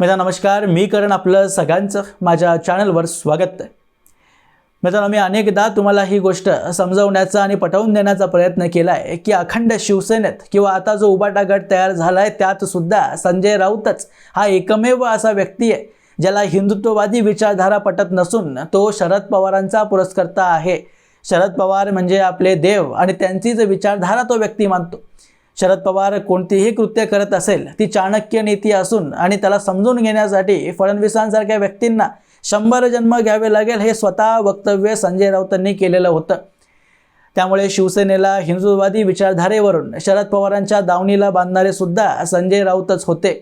मित्रांनो नमस्कार मी करण आपलं सगळ्यांचं माझ्या चॅनलवर स्वागत आहे. मित्रांनो मी अनेकदा तुम्हाला ही गोष्ट समजवण्याचा आणि पटवून देण्याचा प्रयत्न केला आहे की अखंड शिवसेनेत किंवा आता जो उबाटा गट तयार झाला आहे त्यातसुद्धा संजय राऊतच हा एकमेव असा व्यक्ती आहे ज्याला हिंदुत्ववादी विचारधारा पटत नसून तो शरद पवारांचा पुरस्कर्ता आहे. शरद पवार म्हणजे आपले देव आणि त्यांचीच विचारधारा तो व्यक्ती मानतो. शरद पवार कोणतीही कृत्य करत असेल ती चाणक्य नीती असून आणि त्याला समजून घेण्यासाठी फडणवीसांसारख्या व्यक्तींना शंभर जन्म घ्यावे लागेल हे स्वतः वक्तव्य संजय राऊतांनी केलेलं होतं. त्यामुळे शिवसेनेला हिंदुत्ववादी विचारधारेवरून शरद पवारांच्या दावणीला बांधणारे सुद्धा संजय राऊतच होते.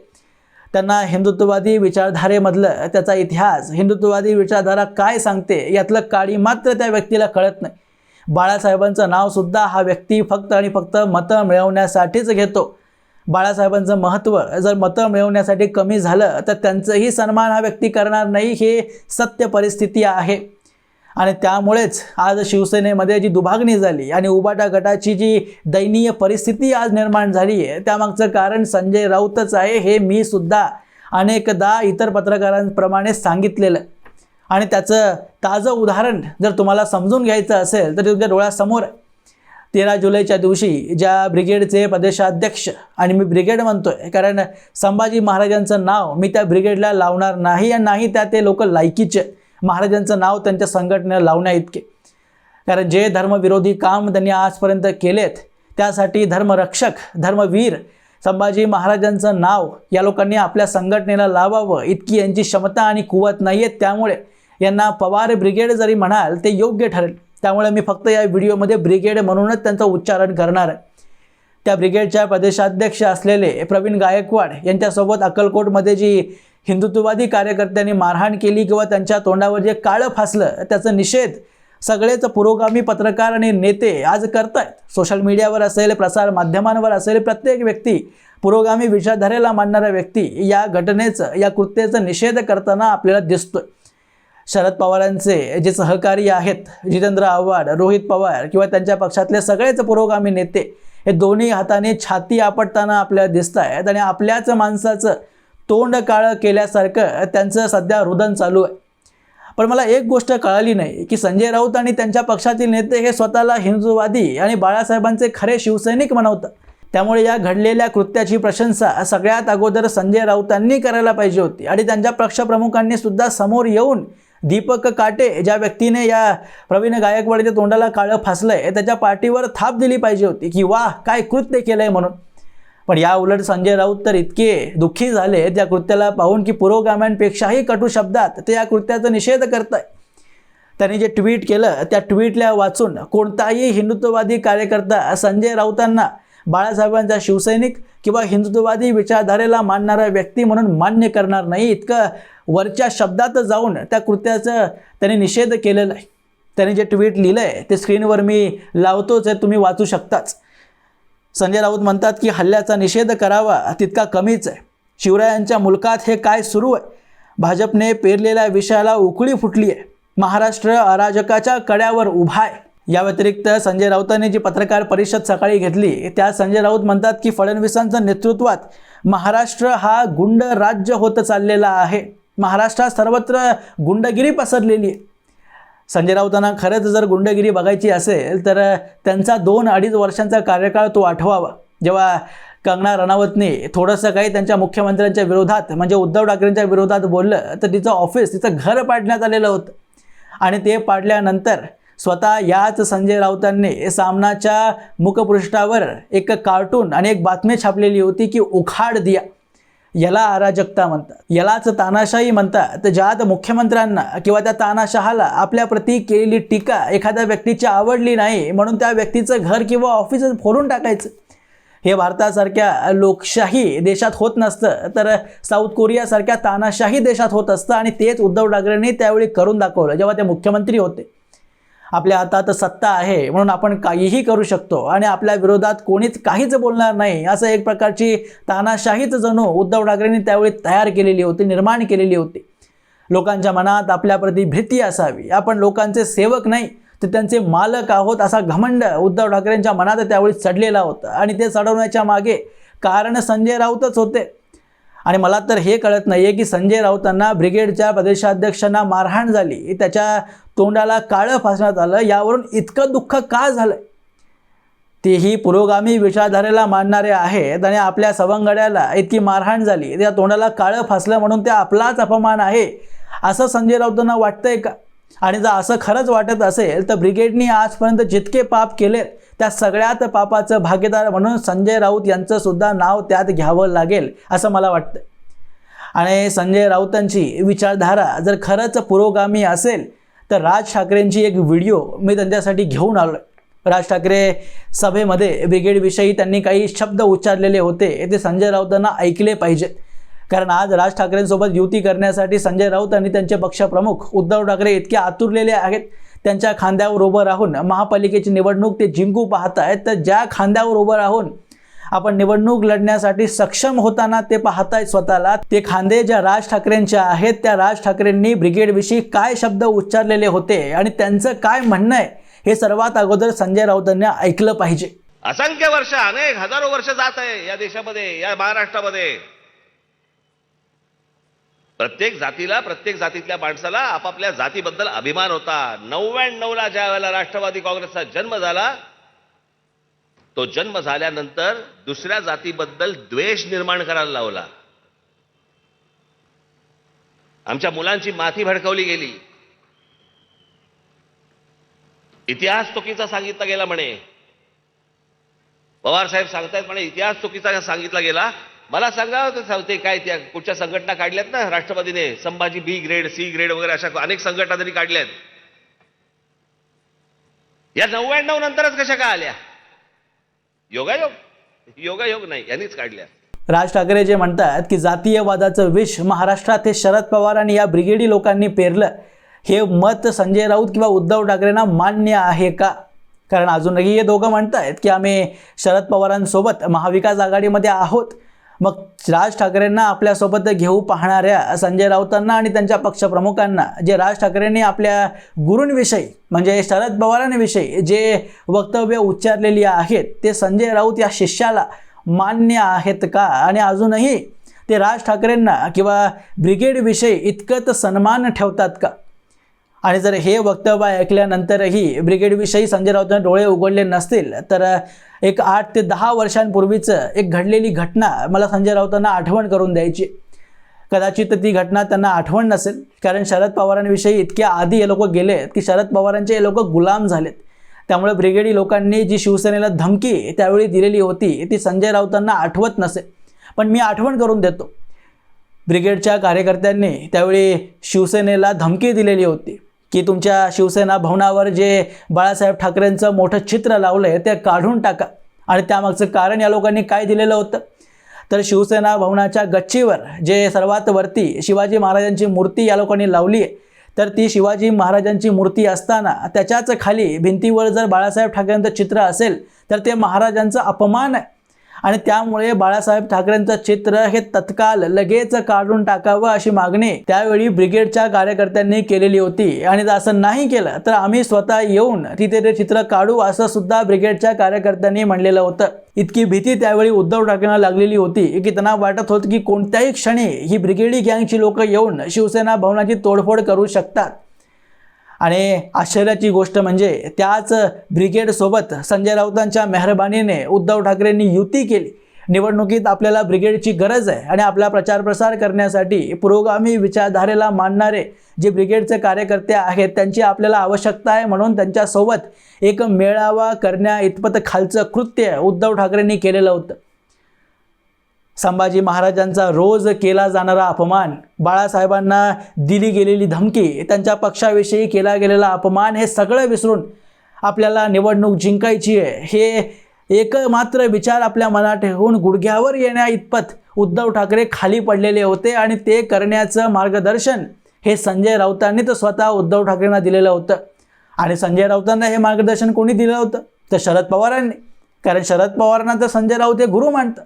त्यांना हिंदुत्ववादी विचारधारेमधलं त्याचा इतिहास हिंदुत्ववादी विचारधारा काय सांगते यातलं काळी मात्र त्या व्यक्तीला कळत नाही. बाळासाहेबांचं नावसुद्धा हा व्यक्ती फक्त आणि फक्त मतं मिळवण्यासाठीच घेतो. बाळासाहेबांचं महत्त्व जर मतं मिळवण्यासाठी कमी झालं तर त्यांचंही सन्मान हा व्यक्ती करणार नाही हे सत्य परिस्थिती आहे. आणि त्यामुळेच आज शिवसेनेमध्ये जी दुभागणी झाली आणि उबाटा गटाची जी दयनीय परिस्थिती आज निर्माण झाली आहे त्यामागचं कारण संजय राऊतच आहे हे मी सुद्धा अनेकदा इतर पत्रकारांप्रमाणे सांगितलेलं. आणि त्याचं ताजं उदाहरण जर तुम्हाला समजून घ्यायचं असेल तर तुमच्या डोळ्यासमोर तेरा जुलैच्या दिवशी ज्या ब्रिगेडचे प्रदेशाध्यक्ष आणि मी ब्रिगेड म्हणतो आहे कारण संभाजी महाराजांचं नाव मी त्या ब्रिगेडला लावणार नाही आणि नाही त्या ते लोक लायकीचे. महाराजांचं नाव त्यांच्या संघटनेला लावण्या इतके. कारण जे धर्मविरोधी काम त्यांनी आजपर्यंत केलेत त्यासाठी धर्मरक्षक धर्मवीर संभाजी महाराजांचं नाव या लोकांनी आपल्या संघटनेला लावावं इतकी यांची क्षमता आणि कुवत नाही आहे त्यामुळे. यांना पवार ब्रिगेड जरी म्हणाल ते योग्य ठरेल. त्यामुळे मी फक्त या व्हिडिओमध्ये ब्रिगेड म्हणूनच त्यांचं उच्चारण करणार आहे. त्या ब्रिगेडच्या प्रदेशाध्यक्ष असलेले प्रवीण गायकवाड यांच्यासोबत अक्कलकोटमध्ये जी हिंदुत्ववादी कार्यकर्त्यांनी मारहाण केली किंवा त्यांच्या तोंडावर जे काळं फासलं त्याचा निषेध सगळेच पुरोगामी पत्रकार आणि नेते आज करतायत. सोशल मीडियावर असेल प्रसार माध्यमांवर असेल प्रत्येक व्यक्ती पुरोगामी विचारधारेला मानणारा व्यक्ती या घटनेचं या कृत्याचा निषेध करताना आपल्याला दिसतोय. शरद पवारांचे जे सहकारी आहेत जितेंद्र आव्हाड रोहित पवार किंवा त्यांच्या पक्षातले सगळेच पुरोगामी नेते हे दोन्ही हाताने छाती आपटताना आपल्याला दिसत आहेत आणि आपल्याच माणसाचं तोंड काळं केल्यासारखं त्यांचं सध्या रुदन चालू आहे. पण मला एक गोष्ट कळाली नाही की संजय राऊत आणि त्यांच्या पक्षातील नेते हे स्वतःला हिंदुवादी आणि बाळासाहेबांचे खरे शिवसैनिक म्हणवतात त्यामुळे या घडलेल्या कृत्याची प्रशंसा सगळ्यात अगोदर संजय राऊतांनी करायला पाहिजे होती आणि त्यांच्या पक्षप्रमुखांनी सुद्धा समोर येऊन दीपक काटे ज्या व्यक्तीने या प्रवीण गायकवाडीच्या तोंडाला काळं फासलं आहे त्याच्या पाठीवर थाप दिली पाहिजे होती की वा काय कृत्य केलं आहे म्हणून. पण या उलट संजय राऊत तर इतके दुःखी झाले त्या कृत्याला पाहून की पुरोगाम्यांपेक्षाही कटू शब्दात ते या कृत्याचा निषेध करताय त्यांनी जे ट्विट केलं त्या ट्विटला वाचून कोणताही हिंदुत्ववादी कार्यकर्ता संजय राऊतांना बाळासाहेबांचा शिवसैनिक किंवा हिंदुत्ववादी विचारधारेला मानणारा व्यक्ती म्हणून मान्य करणार नाही इतकं वरच्या शब्दात जाऊन त्या कृत्याचं त्यांनी निषेध केलेला आहे. त्याने जे ट्विट लिहिलं आहे ते स्क्रीनवर मी लावतोच आहे तुम्ही वाचू शकताच. संजय राऊत म्हणतात की हल्ल्याचा निषेध करावा तितका कमीच आहे. शिवरायांच्या मुलकात हे काय सुरू आहे? भाजपने पेरलेल्या विषयाला उकळी फुटली आहे. महाराष्ट्र अराजकाच्या कड्यावर उभा आहे. या व्यतिरिक्त संजय राऊतांनी जी पत्रकार परिषद सकाळी घेतली त्यात संजय राऊत म्हणतात की फडणवीसांच्या नेतृत्वात महाराष्ट्र हा गुंड राज्य होत चाललेला आहे. महाराष्ट्रात सर्वत्र गुंडगिरी पसरलेली आहे. संजय राऊतांना खरंच जर गुंडगिरी बघायची असेल तर त्यांचा दोन अडीच वर्षांचा कार्यकाळ तो आठवावा. जेव्हा कंगना रनावतने थोडंसं काही त्यांच्या मुख्यमंत्र्यांच्या विरोधात म्हणजे उद्धव ठाकरेंच्या विरोधात बोललं तर तिचं ऑफिस तिचं घर पाडण्यात आलेलं होतं. आणि ते पाडल्यानंतर स्वतः याच संजय राऊतांनी सामनाच्या मुखपृष्ठावर एक कार्टून आणि एक बातमी छापलेली होती की उखाड दिया. याला अराजकता म्हणतात. यालाच तानाशाही म्हणतात. ज्यात मुख्यमंत्र्यांना किंवा त्या तानाशहाला आपल्याप्रती केलेली टीका एखाद्या व्यक्तीची आवडली नाही म्हणून त्या व्यक्तीचं घर किंवा ऑफिस फोडून टाकायचं. हे भारतासारख्या लोकशाही देशात होत नसतं तर साऊथ कोरियासारख्या तानाशाही देशात होत असतं आणि तेच उद्धव ठाकरेंनी त्यावेळी करून दाखवलं जेव्हा ते मुख्यमंत्री होते. आपल्या हातात सत्ता आहे म्हणून आपण काहीही करू शकतो. आणि आपल्या विरोधात कोणीच काहीच बोलणार नाही. असं एक प्रकारची तानाशाहीच जणू उद्धव ठाकरेंनी त्यावेळी तयार केलेली होती निर्माण केलेली होती. लोकांच्या मनात आपल्याप्रती भीती असावी. आपण लोकांचे सेवक नाही तर त्यांचे मालक आहोत असा घमंड उद्धव ठाकरेंच्या मनात त्यावेळी चढलेला होता. आणि ते चढवण्याच्या मागे कारण संजय राऊतच होते. आणि मला तर हे कळत नाही आहे की संजय राऊतांना ब्रिगेडच्या प्रदेशाध्यक्षांना मारहाण झाली. त्याच्या तोंडाला काळं फासण्यात आलं यावरून इतकं दुःख का झालं तेही पुरोगामी विचारधारेला मानणारे आहेत आणि आपल्या सवंगड्याला इतकी मारहाण झाली. त्या तोंडाला काळं फासलं म्हणून ते आपलाच अपमान आहे असं संजय राऊतांना वाटतंय का? आणि जर असं खरंच वाटत असेल तर ब्रिगेडनी आजपर्यंत जितके पाप केलेत त्या सगळ्यात पापाचं भागीदार म्हणून संजय राऊत यांचं सुद्धा नाव त्यात घ्यावं लागेल असं मला वाटतं आणि संजय राऊतांची विचारधारा जर खरंच पुरोगामी असेल तर राज ठाकरेंची एक व्हिडिओ मी त्यांच्यासाठी घेऊन आलो राज ठाकरे सभेमध्ये ब्रिगेडविषयी त्यांनी काही शब्द उच्चारलेले होते ते संजय राऊतांना ऐकले पाहिजेत. कारण आज राज ठाकरेंसोबत युती करण्यासाठी संजय राऊत आणि त्यांचे पक्षप्रमुख उद्धव ठाकरे इतके आतुरलेले आहेत. त्यांच्या खांद्यावर उभं राहून महापालिकेची निवडणूक ते जिंकू पाहत आहेत तर ज्या खांद्यावर उभं राहून आपण निवडणूक लढण्यासाठी सक्षम होताना ते पाहताय स्वतःला. ते खांदे ज्या राज ठाकरेंच्या आहेत त्या राज ठाकरेंनी ब्रिगेडविषयी काय शब्द उच्चारलेले होते आणि त्यांचं काय म्हणणं आहे हे सर्वात अगोदर संजय राऊतांनी ऐकलं पाहिजे. असंख्य वर्ष अनेक हजारो वर्ष जात आहे या देशामध्ये या महाराष्ट्रामध्ये. प्रत्येक जातीला प्रत्येक जातीतल्या माणसाला आपापल्या जातीबद्दल अभिमान होता. नव्याण्णवला ज्या वेळेला राष्ट्रवादी काँग्रेसचा जन्म झाला तो जन्म झाल्यानंतर दुसऱ्या जातीबद्दल द्वेष निर्माण करायला लावला. आमच्या मुलांची माथी भडकवली गेली. इतिहास चुकीचा सांगितला गेला म्हणे. पवार साहेब सांगतायत म्हणे इतिहास चुकीचा सांगितला गेला. मला सांगा ते सांगते काय त्या कुठच्या संघटना काढल्यात ना राष्ट्रवादीने? Sambhaji B grade C grade वगैरे अशा अनेक संघटना त्यांनी काढल्यात. या नव्याण्णव नंतरच कशा का आल्या? योगायोग? योगायोग नाही यांनीच काढल्या. राज ठाकरे जे म्हणतात की जातीयवादाचं विष महाराष्ट्रात हे शरद पवार आणि या ब्रिगेडी लोकांनी पेरलं हे मत संजय राऊत किंवा उद्धव ठाकरेंना मान्य आहे का? कारण अजूनही हे दोघं म्हणतायत की आम्ही शरद पवारांसोबत महाविकास आघाडीमध्ये आहोत. मग राज ठाकरेंना आपल्यासोबत घेऊ पाहणाऱ्या संजय राऊतांना आणि त्यांच्या पक्षप्रमुखांना जे राज ठाकरेंनी आपल्या गुरूंविषयी म्हणजे शरद पवारांविषयी जे वक्तव्य उच्चारलेली आहेत ते संजय राऊत या शिष्याला मान्य आहेत का? आणि अजूनही ते राज ठाकरेंना किंवा ब्रिगेडविषयी इतकंच सन्मान ठेवतात का? आणि जर हे वक्तव्य ऐकल्यानंतरही ब्रिगेडविषयी संजय राऊतांनी डोळे उघडले नसतील तर एक आठ ते दहा वर्षांपूर्वीचं एक घडलेली घटना मला संजय राऊतांना आठवण करून द्यायची. कदाचित ती घटना त्यांना आठवण नसेल कारण शरद पवारांविषयी इतक्या आधी हे लोक गेलेत की शरद पवारांचे हे लोक गुलाम झालेत. त्यामुळे ब्रिगेडी लोकांनी जी शिवसेनेला धमकी त्यावेळी दिलेली होती ती संजय राऊतांना आठवत नसेल. पण मी आठवण करून देतो. ब्रिगेडच्या कार्यकर्त्यांनी त्यावेळी शिवसेनेला धमकी दिलेली होती. की तुमच्या शिवसेना भवनावर जे बाळासाहेब ठाकरेंचं मोठं चित्र लावलं आहे ते काढून टाका. आणि त्यामागचं कारण या लोकांनी काय दिलेलं होतं? तर शिवसेना भवनाच्या गच्चीवर जे सर्वात वरती शिवाजी महाराजांची मूर्ती या लोकांनी लावली आहे तर ती शिवाजी महाराजांची मूर्ती असताना त्याच्याच खाली भिंतीवर जर बाळासाहेब ठाकरेंचं चित्र असेल तर ते महाराजांचा अपमान आहे. आणि त्यामुळे बाळासाहेब ठाकरेंचं चित्र हे तत्काल लगेच काढून टाकावं अशी मागणी त्यावेळी ब्रिगेडच्या कार्यकर्त्यांनी केलेली होती. आणि जर असं नाही केलं तर आम्ही स्वतः येऊन तिथे ते चित्र काढू असं सुद्धा ब्रिगेडच्या कार्यकर्त्यांनी म्हणलेलं होतं. इतकी भीती त्यावेळी उद्धव ठाकरेंना लागलेली होती की त्यांना वाटत होतं की कोणत्याही क्षणी ही ब्रिगेडी गँगची लोक येऊन शिवसेना भवनाची तोडफोड करू शकतात. आणि आश्चर्याची गोष्ट म्हणजे त्याच ब्रिगेडसोबत संजय राऊतांच्या मेहरबानीने उद्धव ठाकरेंनी युती केली. निवडणुकीत आपल्याला ब्रिगेडची गरज आहे आणि आपला प्रचार प्रसार करण्यासाठी पुरोगामी विचारधारेला मानणारे जे ब्रिगेडचे कार्यकर्ते आहेत त्यांची आपल्याला आवश्यकता आहे म्हणून त्यांच्यासोबत एक मेळावा करण्या इतपत खालचं कृत्य उद्धव ठाकरेंनी केलेलं होतं. संभाजी महाराजांचा रोज केला जाणारा अपमान बाळासाहेबांना दिली गेलेली धमकी त्यांच्या पक्षाविषयी केला गेलेला अपमान हे सगळं विसरून आपल्याला निवडणूक जिंकायची आहे. हे एकमात्र विचार आपल्या मनात ठेवून गुडघ्यावर येण्या इतपत उद्धव ठाकरे खाली पडलेले होते आणि ते करण्याचं मार्गदर्शन हे संजय राऊतांनी तर स्वतः उद्धव ठाकरेंना दिलेलं होतं. आणि संजय राऊतांना हे मार्गदर्शन कोणी दिलं होतं? तर शरद पवारांनी. कारण शरद पवारांना तर संजय राऊत हे गुरु मानतं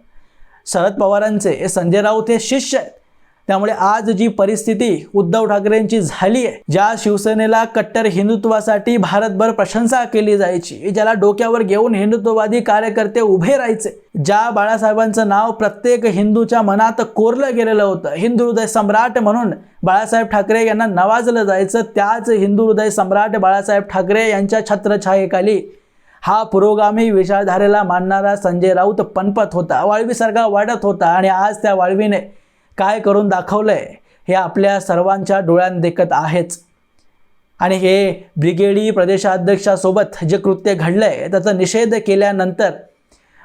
शरद पवारांचे हे संजय राऊत हे शिष्य आहेत. त्यामुळे आज जी परिस्थिती उद्धव ठाकरेंची झाली आहे ज्या शिवसेनेला कट्टर हिंदुत्वासाठी भारतभर प्रशंसा केली जायची ज्याला डोक्यावर घेऊन हिंदुत्ववादी कार्यकर्ते उभे राहायचे ज्या बाळासाहेबांचं नाव प्रत्येक हिंदूच्या मनात कोरलं गेलेलं होतं हिंदू हृदय सम्राट म्हणून बाळासाहेब ठाकरे यांना नवाजलं जायचं त्याच हिंदू हृदय सम्राट बाळासाहेब ठाकरे यांच्या छत्रछायेखाली हा पुरोगामी विचारधारेला मानणारा संजय राऊत पनपत होता. वाळवीसारखा वाढत होता आणि आज त्या वाळवीने काय करून दाखवलंय हे आपल्या सर्वांच्या डोळ्यांदेखत आहेच. आणि हे ब्रिगेडी प्रदेशाध्यक्षासोबत जे कृत्य घडलंय त्याचा निषेध केल्यानंतर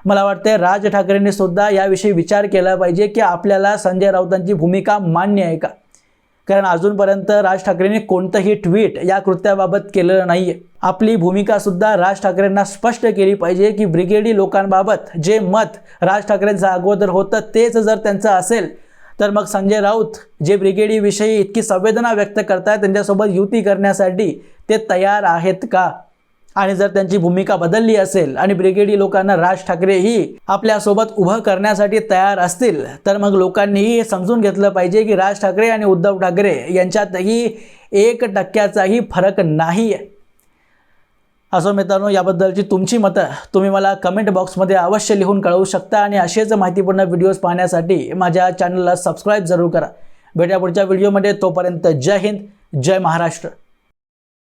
मला वाटतं राज ठाकरेंनी सुद्धा याविषयी विचार केला पाहिजे की आपल्याला संजय राऊतांची भूमिका मान्य आहे का? कारण अजूनपर्यंत राज ठाकरेंनी कोणतंही ट्विट या कृत्याबाबत केलेलं नाही आहे आपली भूमिकासुद्धा राज ठाकरेंना स्पष्ट केली पाहिजे की ब्रिगेडी लोकांबाबत जे मत राज ठाकरेंचं अगोदर होतं तेच जर त्यांचं असेल तर मग संजय राऊत जे ब्रिगेडीविषयी इतकी संवेदना व्यक्त करतायत त्यांच्यासोबत युती करण्यासाठी ते तयार आहेत का? आणि जर त्यांची भूमिका बदलली असेल आणि ब्रिगेडी लोकांना राज ठाकरेही आपल्यासोबत उभं करण्यासाठी तयार असतील तर मग लोकांनीही हे समजून घेतलं पाहिजे की राज ठाकरे आणि उद्धव ठाकरे यांच्यातही एक टक्क्याचाही फरक नाही. आहे असो मित्रांनो याबद्दलची तुमची मतं तुम्ही मला कमेंट बॉक्समध्ये अवश्य लिहून कळवू शकता आणि असेच माहितीपूर्ण व्हिडिओज पाहण्यासाठी माझ्या चॅनलला सबस्क्राईब जरूर करा. भेटा पुढच्या व्हिडिओमध्ये तोपर्यंत जय हिंद जय महाराष्ट्र.